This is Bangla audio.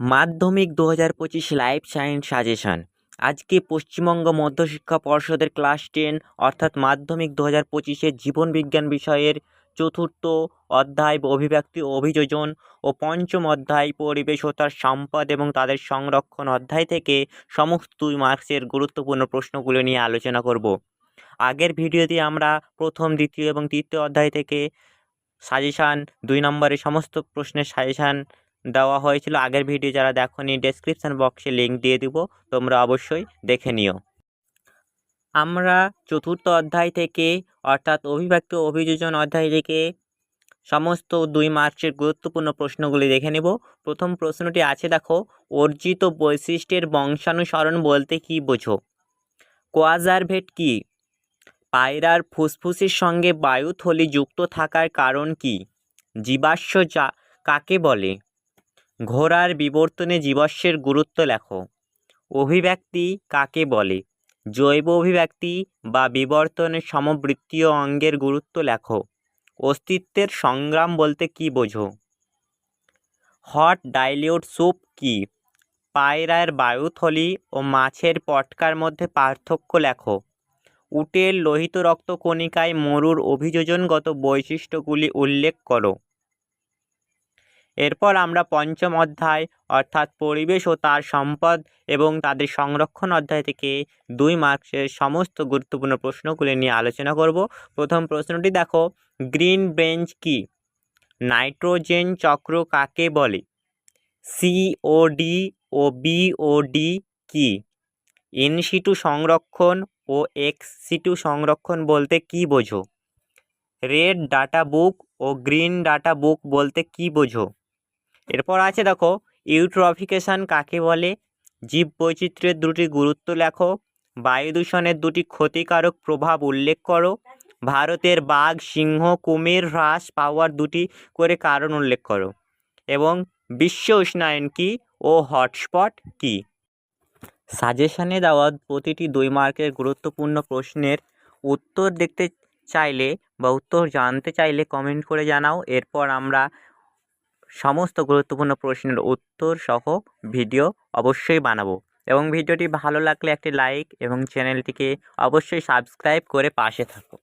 মাধ্যমিক দু হাজার পঁচিশ লাইফ সায়েন্স সাজেশান আজকে পশ্চিমবঙ্গ মধ্যশিক্ষা পর্ষদের ক্লাস টেন অর্থাৎ মাধ্যমিক দু হাজার পঁচিশের জীবনবিজ্ঞান বিষয়ের চতুর্থ অধ্যায় অভিব্যক্তি, অভিযোজন ও পঞ্চম অধ্যায় পরিবেশ ও তার সম্পদ এবং তাদের সংরক্ষণ অধ্যায় থেকে সমস্ত দুই মার্কসের গুরুত্বপূর্ণ প্রশ্নগুলো নিয়ে আলোচনা করব। আগের ভিডিওতে আমরা প্রথম, দ্বিতীয় এবং তৃতীয় অধ্যায় থেকে সাজেশান দুই নম্বরের সমস্ত প্রশ্নের সাজেশান দেওয়া হয়েছিল। আগের ভিডিও যারা দেখোনি ডেসক্রিপশান বক্সে লিঙ্ক দিয়ে দিব। তোমরা অবশ্যই দেখে নিও। আমরা চতুর্থ অধ্যায় থেকে, অর্থাৎ অভিব্যক্তি অভিযোজন অধ্যায় থেকে সমস্ত দুই মার্কসের গুরুত্বপূর্ণ প্রশ্নগুলি দেখে নেব। প্রথম প্রশ্নটি আছে, দেখো, অর্জিত বৈশিষ্ট্যের বংশানুসরণ বলতে কী বোঝো? কোয়াজারভেট কি? পায়রার ফুসফুসের সঙ্গে বায়ুথলি যুক্ত থাকার কারণ কী? জীবাশ্ম যা কাকে বলে? ঘোড়ার বিবর্তনে জীবাশ্মের গুরুত্ব লেখো। অভিব্যক্তি কাকে বলে? জৈব অভিব্যক্তি বা বিবর্তনের সমবৃত্তীয় অঙ্গের গুরুত্ব লেখো। অস্তিত্বের সংগ্রাম বলতে কী বোঝো? হট ডাইলিউট স্যুপ কি? পায়রার বায়ুথলি ও মাছের পটকার মধ্যে পার্থক্য লেখো। উটের লোহিত রক্ত কণিকায় মরুর অভিযোজনগত বৈশিষ্ট্যগুলি উল্লেখ করো। এরপর আমরা পঞ্চম অধ্যায়, অর্থাৎ পরিবেশ ও তার সম্পদ এবং তাদের সংরক্ষণ অধ্যায় থেকে দুই মার্কসের সমস্ত গুরুত্বপূর্ণ প্রশ্নগুলি নিয়ে আলোচনা করব। প্রথম প্রশ্নটি দেখো, গ্রিন বেঞ্চ কি? নাইট্রোজেন চক্র কাকে বলে? সিওডি ও বিওডি কি? ইনসিটু সংরক্ষণ ও এক্স সিটু সংরক্ষণ বলতে কী বোঝো? রেড ডাটা বুক ও গ্রিন ডাটা বুক বলতে কী বোঝো? এরপর আছে দেখো ইউট্রফিকেশান কাকে বলে? জীববৈচিত্র্যের দুটি গুরুত্ব লেখো। বায়ু দূষণের দুটি ক্ষতিকারক প্রভাব উল্লেখ করো। ভারতের বাঘ, সিংহ, কুমির, হ্রাস, পাওয়ার দুটি করে কারণ উল্লেখ করো। এবং বিশ্ব উষ্ণায়ন কী ও হটস্পট কী? সাজেশানে দেওয়া প্রতিটি দুই মার্কের গুরুত্বপূর্ণ প্রশ্নের উত্তর দেখতে চাইলে বা উত্তর জানতে চাইলে কমেন্ট করে জানাও। এরপর আমরা সমস্ত গুরুত্বপূর্ণ প্রশ্নের উত্তর সহ ভিডিও অবশ্যই বানাবো। এবং ভিডিওটি ভালো লাগলে একটি লাইক এবং চ্যানেলটিকে অবশ্যই সাবস্ক্রাইব করে পাশে থাকো।